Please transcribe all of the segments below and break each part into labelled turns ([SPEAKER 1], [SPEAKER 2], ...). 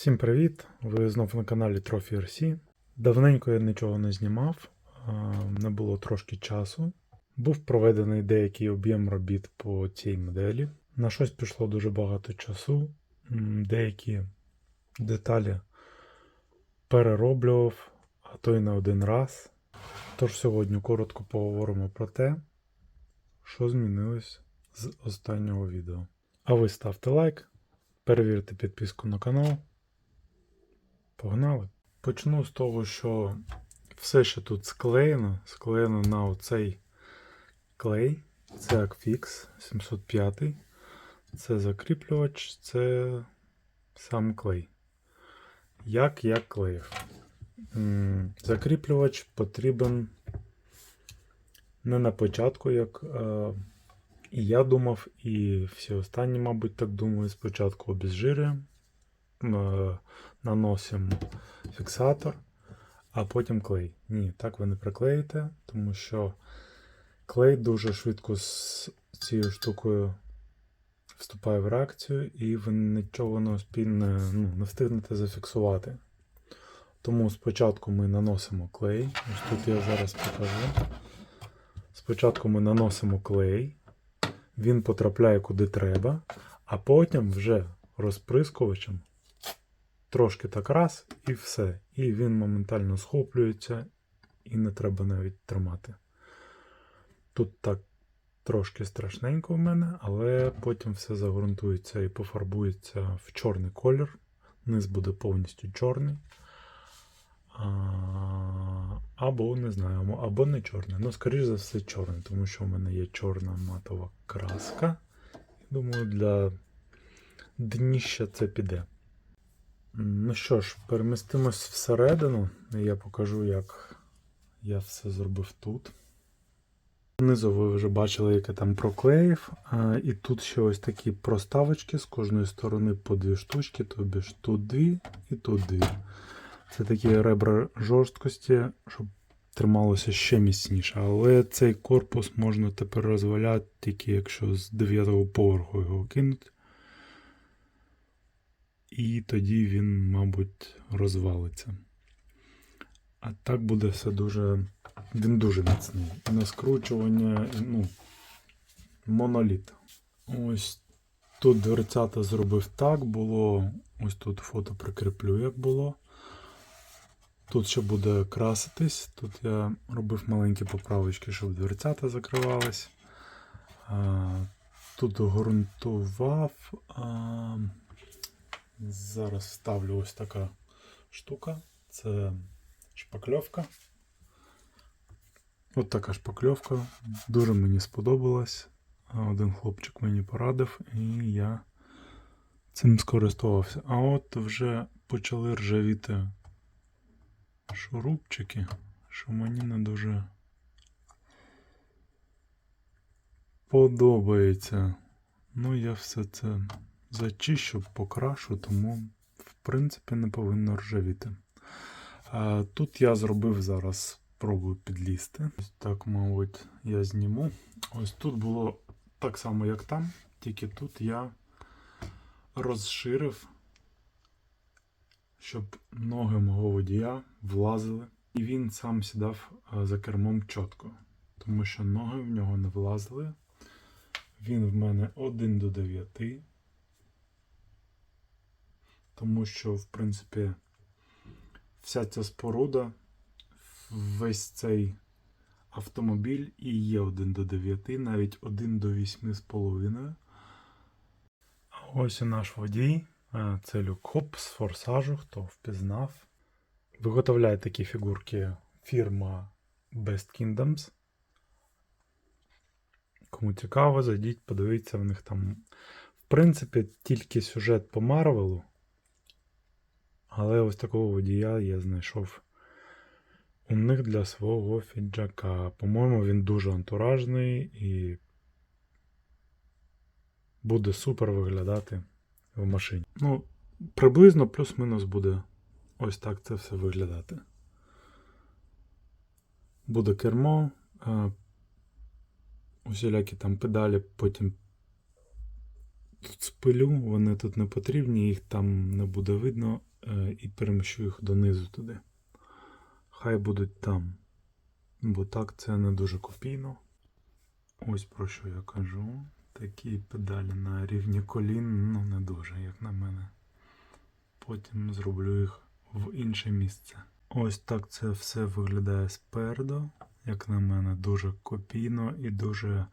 [SPEAKER 1] Всім привіт! Ви знов на каналі Trophy RC. Давненько я нічого не знімав, не було трошки часу. Був проведений деякий об'єм робіт по цій моделі. На щось пішло дуже багато часу. Деякі деталі перероблював, а то й не один раз. Тож сьогодні коротко поговоримо про те, що змінилось з останнього відео. А ви ставте лайк, перевірте підписку на канал. Погнали. Почну з того, що все, що тут склеєно, склеєно на оцей клей. Це Акфікс 705. Це закріплювач, це сам клей. Як я клеїв? Закріплювач потрібен не на початку, як е, і я думав, і всі останні, мабуть, так думають, спочатку обезжирюємо, е, наносимо фіксатор, а потім клей. Ні, так ви не приклеїте, тому що клей дуже швидко з цією штукою вступає в реакцію, і ви нічого не успільне, ну, не встигнете зафіксувати. Тому спочатку ми наносимо клей. Ось тут я зараз покажу. Спочатку ми наносимо клей, він потрапляє куди треба, а потім вже розприскувачем трошки так раз і все. І він моментально схоплюється, і не треба навіть тримати. Тут так трошки страшненько в мене, але потім все загрунтується і пофарбується в чорний колір. Низ буде повністю чорний. Або не знаю, або не чорний. Ну, скоріш за все, чорний, тому що в мене є чорна матова краска. Думаю, для дніща це піде. Ну що ж, перемістимось всередину, і я покажу, як я все зробив тут. Внизу ви вже бачили, як я там проклеїв. І тут ще ось такі проставочки з кожної сторони по дві штучки, тобі ж тут дві і тут дві. Це такі ребра жорсткості, щоб трималося ще міцніше. Але цей корпус можна тепер розваляти тільки якщо з 9 поверху його кинути. І тоді він, мабуть, розвалиться. А так буде все дуже. Він дуже міцний. На скручування, ну, моноліт. Ось тут дверцята зробив так, було. Ось тут фото прикріплю, як було. Тут ще буде краситись. Тут я робив маленькі поправочки, щоб дверцята закривались. Тут ґрунтував. Зараз ставлю ось така штука. Це шпакльовка. От така шпакльовка. Дуже мені сподобалась. Один хлопчик мені порадив, і я цим скористувався. А от вже почали ржавіти шурупчики, що мені не дуже подобається. Ну, я все це зачищу, покрашу, тому, в принципі, не повинно ржавіти. Тут я зробив зараз, пробую підлізти. Ось так, мабуть, я зніму. Ось тут було так само, як там, тільки тут я розширив, щоб ноги мого водія влазили. І він сам сідав за кермом чітко, тому що ноги в нього не влазили. Він в мене 1 до 9. Тому що, в принципі, вся ця споруда, весь цей автомобіль і є 1 до 9, навіть 1 до 8,5. Ось і наш водій. Це люк Хоп з форсажу, хто впізнав. Виготовляє такі фігурки фірма Best Kingdoms. Кому цікаво, зайдіть, подивіться, в них там, в принципі, тільки сюжет по Марвелу. Але ось такого водія я знайшов у них для свого фіджака. По-моєму, він дуже антуражний і буде супер виглядати в машині. Ну, приблизно плюс-мінус буде ось так це все виглядати. Буде кермо, е, усілякі там педалі, потім тут спилю, вони тут не потрібні, їх там не буде видно. Е, і переміщу їх донизу туди. Хай будуть там. Бо так це не дуже копійно. Ось про що я кажу. Такі педалі на рівні колін, ну не дуже, як на мене. Потім зроблю їх в інше місце. Ось так це все виглядає спереду. Як на мене, дуже копійно і дуже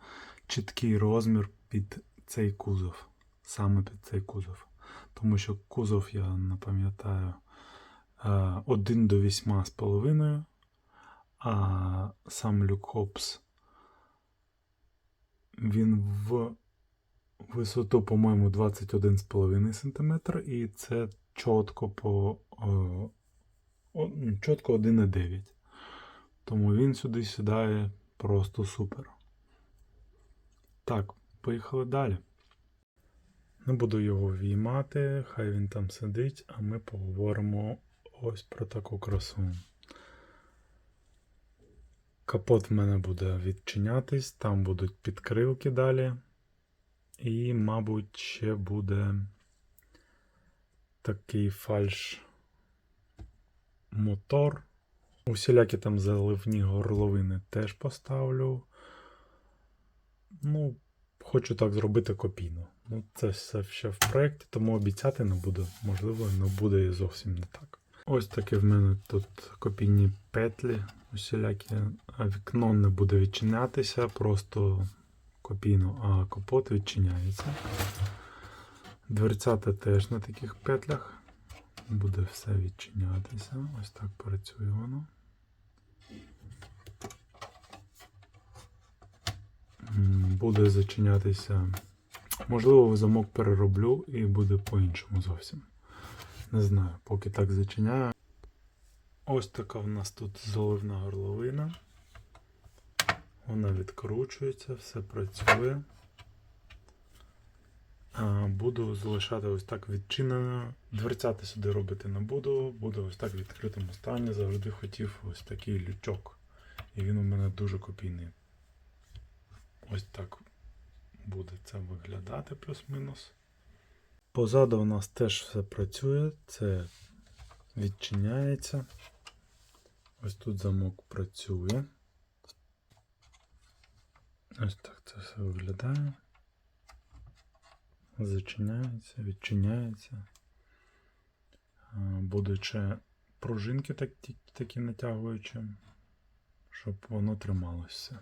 [SPEAKER 1] чіткий розмір під цей кузов. Саме під цей кузов. Тому що кузов, я не пам'ятаю, 1 до 8 з половиною, а сам люк Хопс він в висоту, по-моєму, 21,5 см, і це чітко по е, м, чітко 1,9. Тому він сюди сідає просто супер. Так, поїхали далі. Не буду його віймати, хай він там сидить, а ми поговоримо ось про таку красу. Капот в мене буде відчинятись, там будуть підкрилки далі. І, мабуть, ще буде такий фальш мотор. Усілякі там заливні горловини теж поставлю. Ну, хочу так зробити копійно. Ну, це все ще в проєкті, тому обіцяти не буду. Можливо, не буде і зовсім не так. Ось таке в мене тут копійні петлі усілякі, вікно не буде відчинятися, просто копійно, а капот відчиняється. Дверцята теж на таких петлях. Буде все відчинятися. Ось так працює воно. Буде зачинятися. Можливо, замок перероблю і буде по-іншому зовсім. Не знаю, поки так зачиняю. Ось така в нас тут заливна горловина. Вона відкручується, все працює. Буду залишати ось так відчинено. Дверцяти сюди робити не буду. Буду ось так в відкритому стані. Завжди хотів ось такий лючок. І він у мене дуже копійний. Ось так буде це виглядати плюс-мінус. Позаду у нас теж все працює. Це відчиняється. Ось тут замок працює. Ось так це все виглядає. Зачиняється, відчиняється. Ще пружинки такі, такі натягуючі, щоб воно трималося.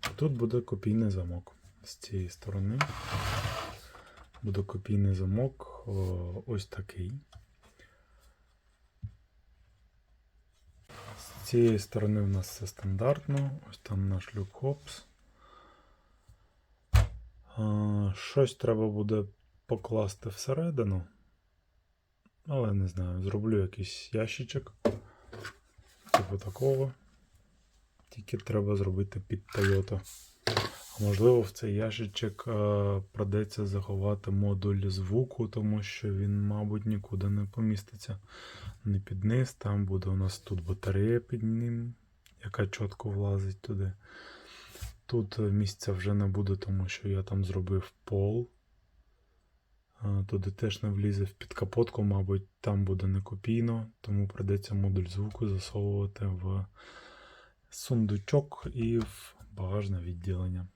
[SPEAKER 1] А Тут буде копійний замок з цієї сторони. Буде копійний замок ось такий. З цієї сторони у нас все стандартно. Ось там наш люк хопс. Щось треба буде покласти всередину. Але не знаю, зроблю якийсь ящичок. Типу такого. Тільки треба зробити під Toyota. Можливо, в цей ящичок е, придеться заховати модуль звуку, тому що він, мабуть, нікуди не поміститься. Не під низ, там буде у нас тут батарея під ним, яка чітко влазить туди. Тут е, місця вже не буде, тому що я там зробив пол. Е, Туди теж не влізе в підкапотку, мабуть, там буде не копійно, тому придеться модуль звуку засовувати в сундучок і в багажне відділення.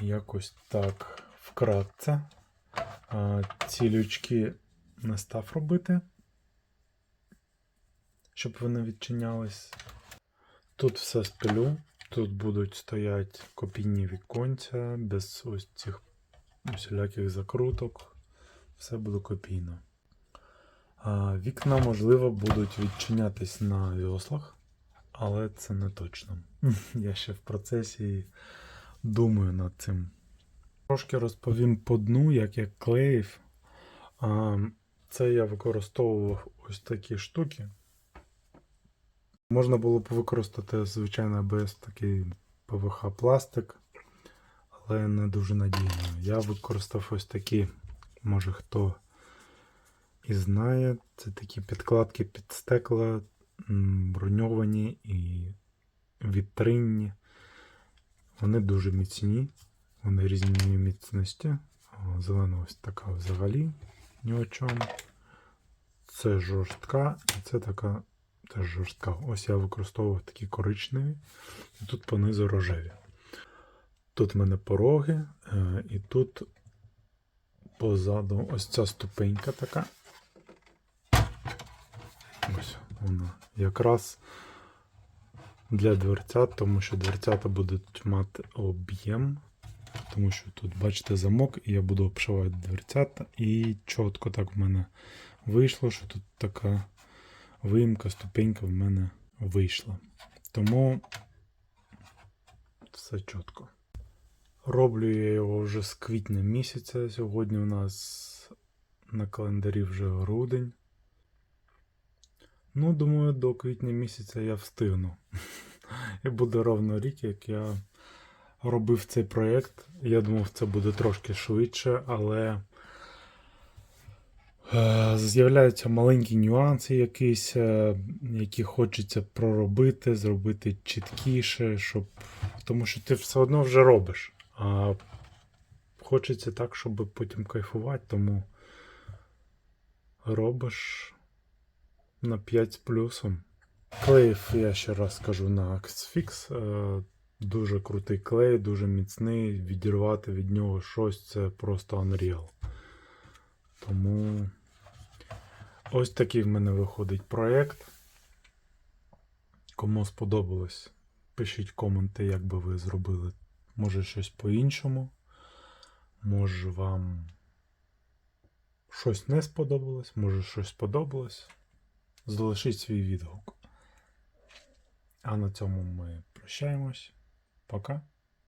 [SPEAKER 1] Якось так вкратце. Ці лючки не став робити, щоб вони відчинялись. Тут все спилю. Тут будуть стоять копійні віконця, без ось цих усіляких закруток. Все буде копійно. Вікна, можливо, будуть відчинятись на веслах, але це не точно. Я ще в процесі думаю над цим. Трошки розповім по дну, як я клеїв. Це я використовував ось такі штуки. Можна було б використати, звичайно, без такий ПВХ пластик, але не дуже надійно. Я використав ось такі, може хто і знає, це такі підкладки під стекла, броньовані і вітринні. Вони дуже міцні, вони різної міцності. Зелена ось така взагалі ні о чому. Це жорстка, і це така теж жорстка. Ось я використовував такі коричневі, і тут понизу рожеві. Тут в мене пороги, е, і тут позаду ось ця ступенька така. Ось вона. Якраз для дверцят, тому що дверцята будуть мати об'єм. Тому що тут, бачите, замок, і я буду обшивати дверцята. І чітко так в мене вийшло, що тут така виїмка, ступенька в мене вийшла. Тому все чітко. Роблю я його вже з квітня місяця. Сьогодні у нас на календарі вже грудень. Ну, думаю, до квітня місяця я встигну. І буде ровно рік, як я робив цей проєкт. Я думав, це буде трошки швидше, але е, з'являються маленькі нюанси якісь, е, які хочеться проробити, зробити чіткіше, щоб. Тому що ти все одно вже робиш. А хочеться так, щоб потім кайфувати, тому робиш на 5 з плюсом. Клеїв я ще раз скажу на Axfix. Е, Дуже крутий клей, дуже міцний. Відірвати від нього щось це просто Unreal. Тому ось такий в мене виходить проєкт. Кому сподобалось, пишіть коменти, як би ви зробили. Може щось по-іншому. Може вам щось не сподобалось, може щось сподобалось. Залишіть свій відгук. А на цьому ми прощаємось. Пока.